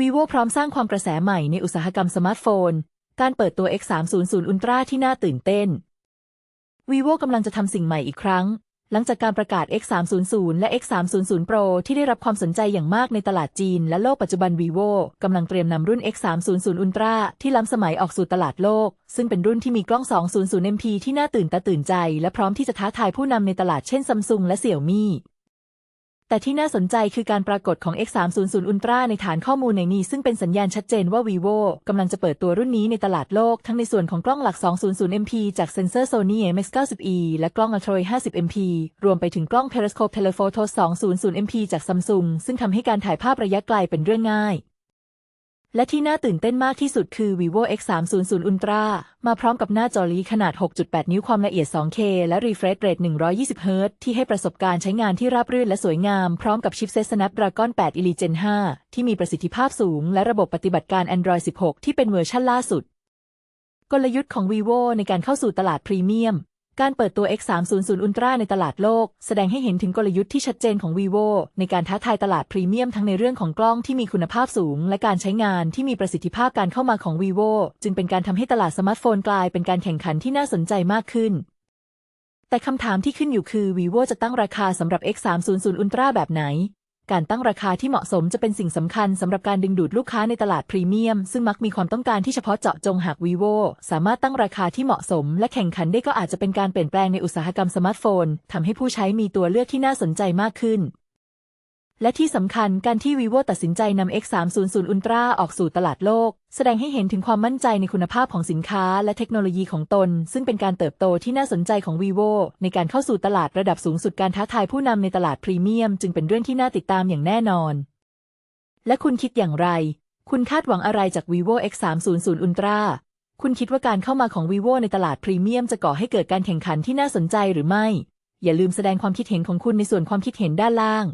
vivo พร้อมสร้างความกระแสใหม่ในอุตสาหกรรมสมาร์ทโฟน การเปิดตัว X300 Ultra ที่น่าตื่นเต้น vivo กำลังจะทำสิ่งใหม่อีกครั้ง หลังจากการประกาศ X300 และ X300 Pro ที่ได้รับความสนใจอย่างมากในตลาดจีน และโลกปัจจุบัน vivo กำลังเตรียมนำรุ่น X300 Ultra ที่ล้ำสมัยออกสู่ตลาดโลก ซึ่งเป็นรุ่นที่มีกล้อง 200 MP ที่น่าตื่นตาตื่นใจ และพร้อมที่จะท้าทายผู้นำในตลาดเช่น Samsung และ Xiaomi แต่ที่น่าสนใจคือการปรากฏของ X300 Ultra ในฐานข้อมูลในนี้ ซึ่งเป็นสัญญาณชัดเจนว่า vivo กำลังจะเปิดตัวรุ่นนี้ในตลาดโลกทั้งในส่วนของกล้องหลัก 200 MP จากเซนเซอร์ Sony MX90E และกล้อง Ultra 50 MP รวมไปถึงกล้อง Periscope Telephoto 200 MP จาก Samsung ซึ่งทำให้การถ่ายภาพระยะไกลเป็นเรื่องง่าย และที่น่าตื่นเต้นมากที่สุดคือ vivo X300 Ultra มาพร้อมกับหน้าจอลีขนาด 6.8 นิ้วความละเอียด 2K และ refresh rate 120 Hz ที่ให้ประสบการณ์ใช้งานที่ราบรื่นและสวยงาม พร้อมกับชิปเซ็ต Snapdragon 8 Elite Gen 5 ที่มีประสิทธิภาพสูง และระบบปฏิบัติการ Android 16 ที่เป็นเวอร์ชันล่าสุด กลยุทธ์ของ vivo ในการเข้าสู่ตลาดพรีเมียม การเปิดตัว X300 Ultra ในตลาดโลก แสดงให้เห็นถึงกลยุทธ์ที่ชัดเจนของ vivo ในการท้าทายตลาดพรีเมียมทั้งในเรื่องของกล้องที่มีคุณภาพสูง และการใช้งานที่มีประสิทธิภาพการเข้ามาของ vivo จึงเป็นการทำให้ตลาดสมาร์ทโฟนกลายเป็นการแข่งขันที่น่าสนใจมากขึ้น แต่คำถามที่ขึ้นอยู่คือ vivo จะตั้งราคาสำหรับ X300 Ultra แบบไหน การตั้งราคาที่เหมาะสมจะเป็นสิ่งสำคัญสำหรับการดึงดูดลูกค้าในตลาดพรีเมียม ซึ่งมักมีความต้องการที่เฉพาะเจาะจงหาก vivo สามารถตั้งราคาที่เหมาะสม และแข่งขันได้ก็อาจจะเป็นการเปลี่ยนแปลงในอุตสาหกรรมสมาร์ทโฟนทำให้ผู้ใช้มีตัวเลือกที่น่าสนใจมากขึ้น และที่สำคัญการที่ vivo ตัดสินใจนำ X300 Ultra ออกสู่ตลาดโลก แสดงให้เห็นถึงความมั่นใจในคุณภาพของสินค้าและเทคโนโลยีของตน ซึ่งเป็นการเติบโตที่น่าสนใจของ vivo ในการเข้าสู่ตลาดระดับสูงสุดการท้าทายผู้นำในตลาดพรีเมียม จึงเป็นเรื่องที่น่าติดตามอย่างแน่นอน และคุณคิดอย่างไร คุณคาดหวังอะไรจาก vivo X300 Ultra คุณคิดว่าการเข้ามาของ vivo ในตลาดพรีเมียมจะก่อให้เกิดการแข่งขันที่น่าสนใจหรือไม่ อย่าลืมแสดงความคิดเห็นของคุณในส่วนความคิดเห็นด้านล่าง